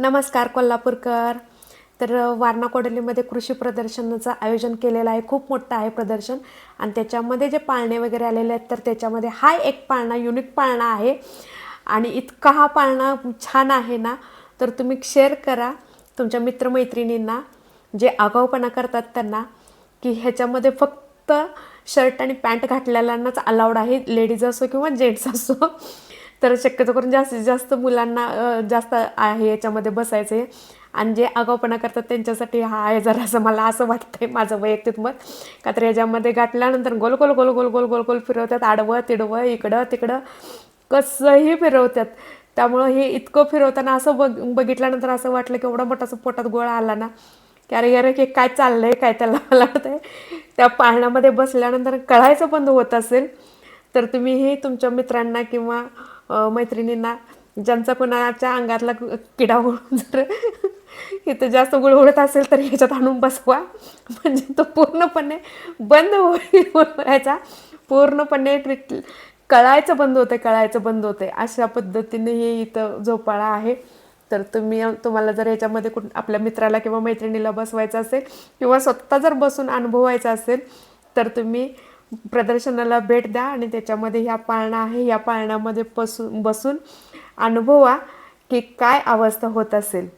नमस्कार कोल्हापूरकर. तर वारणा कोडलीमध्ये कृषी प्रदर्शनाचं आयोजन केलेलं आहे. खूप मोठं आहे प्रदर्शन. आणि त्याच्यामध्ये जे पाळणे वगैरे आलेले आहेत तर त्याच्यामध्ये हा एक पाळणा युनिक पाळणा आहे. आणि इतका हा पाळणा छान आहे ना तर तुम्ही शेअर करा तुमच्या मित्रमैत्रिणींना जे आगाऊपणा करतात त्यांना की ह्याच्यामध्ये फक्त शर्ट आणि पॅन्ट घातलेल्यांनाच अलाउड आहे. लेडीज असो किंवा जेंट्स असो. तर शक्यतो करून जास्तीत जास्त मुलांना जास्त आहे याच्यामध्ये बसायचं. आहे आणि जे आगाऊपणा करतात त्यांच्यासाठी हा आहे जरा असं मला असं वाटतंय माझं वैयक्तिक मत. का तर याच्यामध्ये गाठल्यानंतर गोल गोल गोल गोल गोल गोल गोल फिरवतात. आडवं तिडवं इकडं तिकडं. कसंही फिरवतात. त्यामुळं हे इतकं फिरवताना असं बघ बघितल्यानंतर असं वाटलं की एवढा मोठा असं पोटात गोळा आला ना. की अरे अरे की काय चाललंय? काय त्याला मला वाटतंय? त्या पाळण्यामध्ये बसल्यानंतर कळायचं बंद होत असेल. तर तुम्ही हे तुमच्या मित्रांना किंवा मैत्रिणींना ज्यांचा कोणाच्या अंगातला किडा होऊन जर इथं जास्त गुळगुळत असेल तर ह्याच्यात आणून बसवा. म्हणजे तो पूर्णपणे बंद होईल याचा पूर्णपणे ट्रीट कळायचं बंद होते कळायचं बंद होते अशा पद्धतीने हे इथं झोपाळा आहे. तर तुम्ही तुम्हाला जर याच्यामध्ये कुठ आपल्या मित्राला किंवा मैत्रिणीला बसवायचं असेल किंवा स्वतः जर बसून अनुभवायचं असेल तर तुम्ही प्रदर्शनाला भेट द्या आणि त्याच्यामध्ये ह्या पाळणा आहे या पाळण्यामध्ये बसून बसून अनुभवा की काय अवस्था होत असेल.